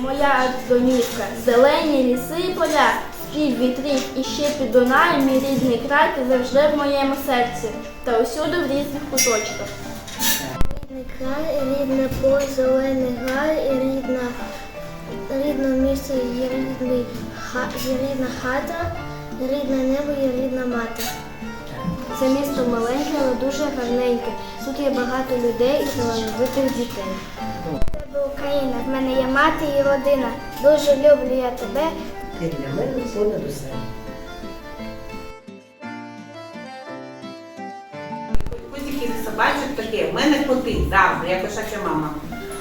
моя домівка, зелені ліси і поля, спів вітрів і ще під Дунаєм, мій рідний край, ти завжди в моєму серці, та усюди в різних куточках. Рідний край, рідне поле, зелений гай, рідна, рідне місто, і рідний, рідна хата, рідне небо, і рідна мати. Це місто маленьке, але дуже гарненьке. Тут є багато людей і талановитих дітей. Тебе Україна, в мене є мати і родина. Дуже люблю я тебе. Ти для мене понад усе. Кузиків собачок таке, в мене коти завжди, я кошача мама.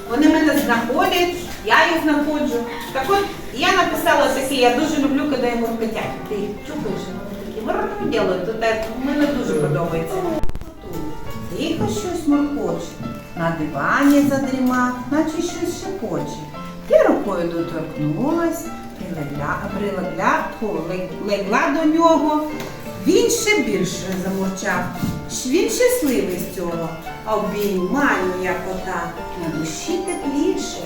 Вони мене знаходять, я їх знаходжу. Так от я написала таке, я дуже люблю, коли йому котять. Ти чухаєш, вару ділають, то так мені дуже подобається. Тихо щось моркоче, на дивані задрімав, наче щось шепоче. Я рукою доторкнулась, прилегла, прилегла, легла до нього. Він ще більше замовчав. Він щасливий з цього. А обіймаю я кота на душі тепліше.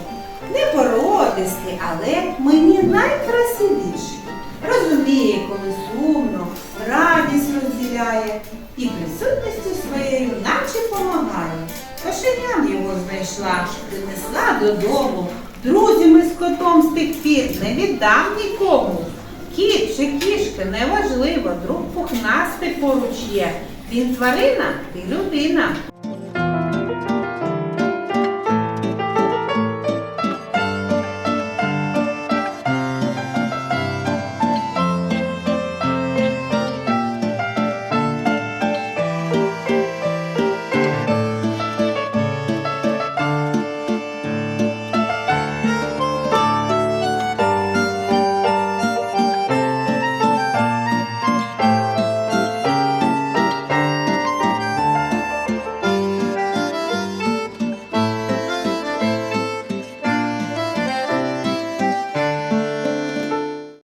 Не породистий, але мені найкрасивіший. І присутністю своєю наче помагає. Кошеням його знайшла, принесла додому. Друзями з котом з тих пір не віддам нікому. Кіт чи кішка неважливо, друг пухнастий поруч є. Він тварина, ти людина.